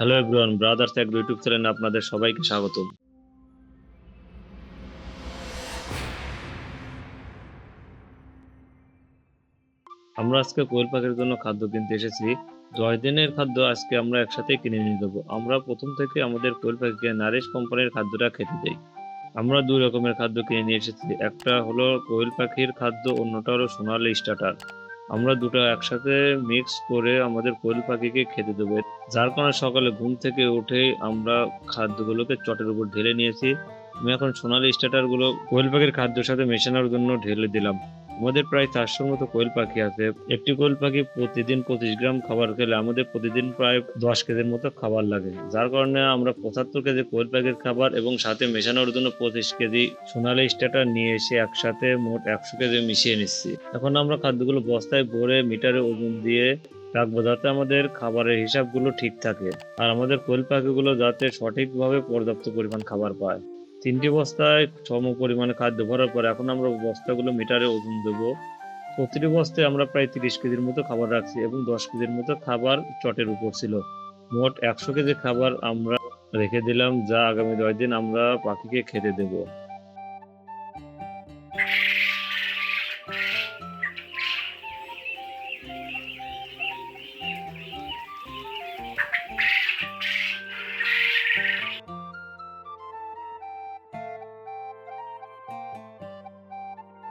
Hello everyone brothers এক YouTube চ্যানেলে আপনাদের সবাইকে স্বাগতম। আমরা আজকে কোয়েল পাখির জন্য খাদ্য কিনতে এসেছি। দশ দিনের খাদ্য আজকে আমরা একসাথে কিনে নিয়ে দেবো আমরা প্রথম থেকে আমাদের কোয়েল পাখিকে নারিশ কোম্পানির খাদ্যটা খেতে দেই। আমরা দুই রকমের খাদ্য কিনে নিয়ে এসেছি। একটা হলো কোয়েল পাখির খাদ্য, অন্যটা হলো সোনালি স্টার্টার আমরা দুটো একসাথে মিক্স করে আমাদের কোয়েল পাখিকে খেতে দেবো। যার কারণে সকালে ঘুম থেকে উঠে আমরা খাদ্যগুলোকে চটের উপর ঢেলে নিয়েছি। আমি এখন সোনালি স্টার্টারগুলো কোয়েল পাখির খাদ্যের সাথে মেশানোর জন্য ঢেলে দিলাম। আমাদের প্রায় চারশোর মতো কোয়েল পাখি আছে। একটি কোয়েল পাখি প্রতিদিন পঁচিশ গ্রাম খাবার খেলে আমাদের প্রতিদিন প্রায় দশ কেজির মতো খাবার লাগে। যার কারণে আমরা পঁচাত্তর কেজি কোয়েল পাখির খাবার এবং সাথে মেশানোর জন্য পঁচিশ কেজি সোনালি স্টার্টার নিয়ে এসে একসাথে মোট একশো কেজি মিশিয়ে নিচ্ছি। এখন আমরা খাদ্যগুলো বস্তায় ভরে মিটারে ওজন দিয়ে রাখব যাতে আমাদের খাবারের হিসাবগুলো ঠিক থাকে। আর আমাদের কোয়েল পাখিগুলো যাতে সঠিকভাবে পর্যাপ্ত পরিমাণ খাবার পায়। তিনটি বস্তায় সম পরিমাণে খাদ্য ভরার পর এখন আমরা বস্তাগুলো মিটারে ওজন দেবো। প্রতিটি বস্তায় আমরা প্রায় তিরিশ কেজির মতো খাবার রাখছি এবং দশ কেজির মতো খাবার চটের উপর ছিল। মোট একশো কেজি খাবার আমরা রেখে দিলাম, যা আগামী দশ দিন আমরা পাখিকে খেতে দেবো।